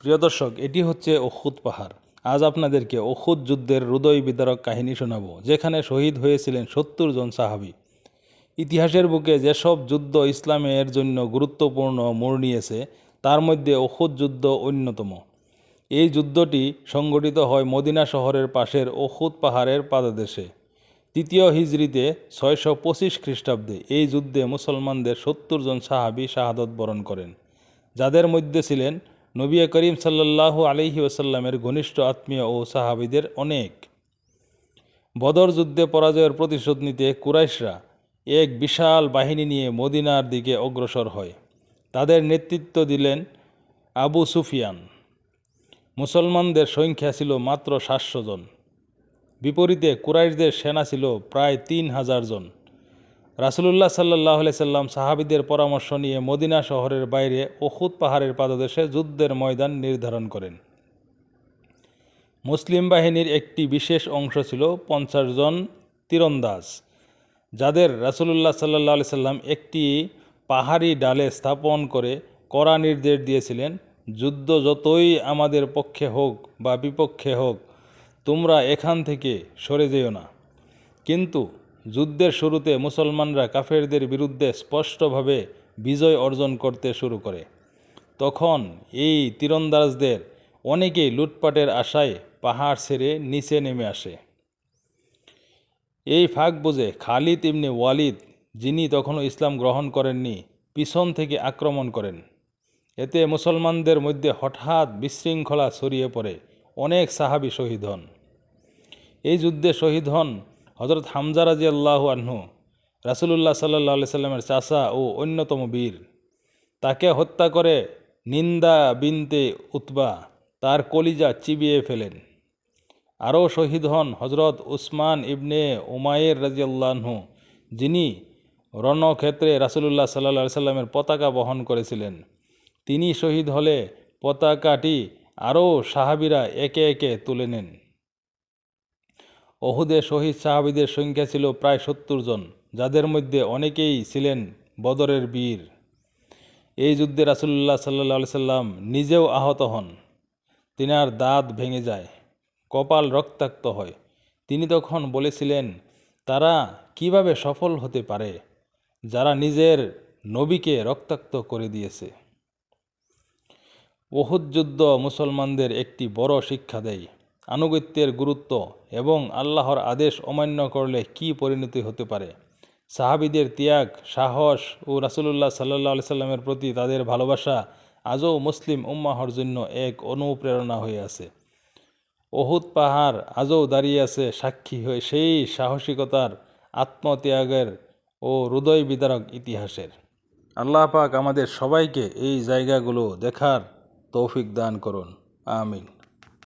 প্রিয় দর্শক, এটি হচ্ছে ওখুদ পাহাড়। আজ আপনাদেরকে ওখুদ যুদ্ধের হৃদয় বিদারক কাহিনী শোনাবো, যেখানে শহীদ হয়েছিলেন সত্তর জন সাহাবি। ইতিহাসের বুকে যেসব যুদ্ধ ইসলামের জন্য গুরুত্বপূর্ণ মোড় নিয়েছে, তার মধ্যে ওখুদ যুদ্ধ অন্যতম। এই যুদ্ধটি সংগঠিত হয় মদিনা শহরের পাশের ওখুদ পাহাড়ের পাদদেশে। তৃতীয় হিজরিতে ছয়শো পঁচিশ খ্রিস্টাব্দে এই যুদ্ধে মুসলমানদের সত্তর জন সাহাবি শাহাদত বরণ করেন। যাদের মধ্যে ছিলেন নবী করিম সাল্লাল্লাহু আলহি ওসাল্লামের ঘনিষ্ঠ আত্মীয় ও সাহাবিদের অনেক। বদর যুদ্ধে পরাজয়ের প্রতিশোধ নিতে কুরাইশরা এক বিশাল বাহিনী নিয়ে মদিনার দিকে অগ্রসর হয়। তাদের নেতৃত্ব দিলেন আবু সুফিয়ান। মুসলমানদের সংখ্যা ছিল মাত্র সাতশো জন। বিপরীতে কুরাইশদের সেনা ছিল প্রায় তিন হাজার জন। রাসুলুল্লাহ সাল্লাহ সাল্লাম সাহাবিদের পরামর্শ নিয়ে মদিনা শহরের বাইরে ওখুদ পাহাড়ের পাদদেশে যুদ্ধের ময়দান নির্ধারণ করেন। মুসলিম বাহিনীর একটি বিশেষ অংশ ছিল পঞ্চাশ জন তীরন্দাজ, যাদের রাসুলুল্লাহ সাল্লাহ সাল্লাম একটি পাহাড়ি ডালে স্থাপন করে কড়া নির্দেশ দিয়েছিলেন, যুদ্ধ যতই আমাদের পক্ষে হোক বা বিপক্ষে হোক, তোমরা এখান থেকে সরে যেও না। কিন্তু যুদ্ধের শুরুতে মুসলমানরা কাফেরদের বিরুদ্ধে স্পষ্টভাবে বিজয় অর্জন করতে শুরু করে। তখন এই তীরন্দাজদের অনেকেই লুটপাটের আশায় পাহাড় ছেড়ে নিচে নেমে আসে। এই ফাঁক বুঝে খালিদ ইবনে ওয়ালিদ, যিনি তখনও ইসলাম গ্রহণ করেননি, পিছন থেকে আক্রমণ করেন। এতে মুসলমানদের মধ্যে হঠাৎ বিশৃঙ্খলা ছড়িয়ে পড়ে, অনেক সাহাবি শহীদ হন। এই যুদ্ধে শহীদ হন হজরত হামজা রাজি আল্লাহ আহ্নু রাসুলুল্লাহ সাল্লাহ সাল্লামের চাষা ও অন্যতম বীর। তাকে হত্যা করে নিন্দা বিনতে উতবা তার কলিজা চিবিয়ে ফেলেন। আরও শহীদ হন হজরত উসমান ইবনে উমায়ের রাজিয়াল্লাহু যিনি রণক্ষেত্রে রাসুলুল্লাহ সাল্লা সাল্লামের পতাকা বহন করেছিলেন। তিনি শহীদ হলে পতাকাটি আরও সাহাবিরা একে একে তুলে নেন। অহুদে শহীদ সাহাবিদের সংখ্যা ছিল প্রায় সত্তর জন, যাদের মধ্যে অনেকেই ছিলেন বদরের বীর। এই যুদ্ধে রাসুল্লাহ সাল্লা সাল্লাম নিজেও আহত হন। তিনার দাঁত ভেঙে যায়, কপাল রক্তাক্ত হয়। তিনি তখন বলেছিলেন, তারা কীভাবে সফল হতে পারে? যারা নিজের নবীকে রক্তাক্ত করে দিয়েছে। ওহুদ যুদ্ধ মুসলমানদের একটি বড় শিক্ষা দেয়। আনুগত্যের গুরুত্ব এবং আল্লাহর আদেশ অমান্য করলে কি পরিণতি হতে পারে? সাহাবিদের ত্যাগ, সাহস ও রাসুলুল্লাহ সাল্লাহ সাল্লামের প্রতি তাদের ভালোবাসা আজও মুসলিম উম্মাহর জন্য এক অনুপ্রেরণা হয়ে আছে। অহুদ পাহাড় আজও দাঁড়িয়ে আছে সাক্ষী হয়ে সেই সাহসিকতার আত্মত্যাগের ও হৃদয় বিদারক ইতিহাসের। আল্লাহ পাক আমাদের সবাইকে এই জায়গাগুলো দেখার তৌফিক দান করুন। আমিন।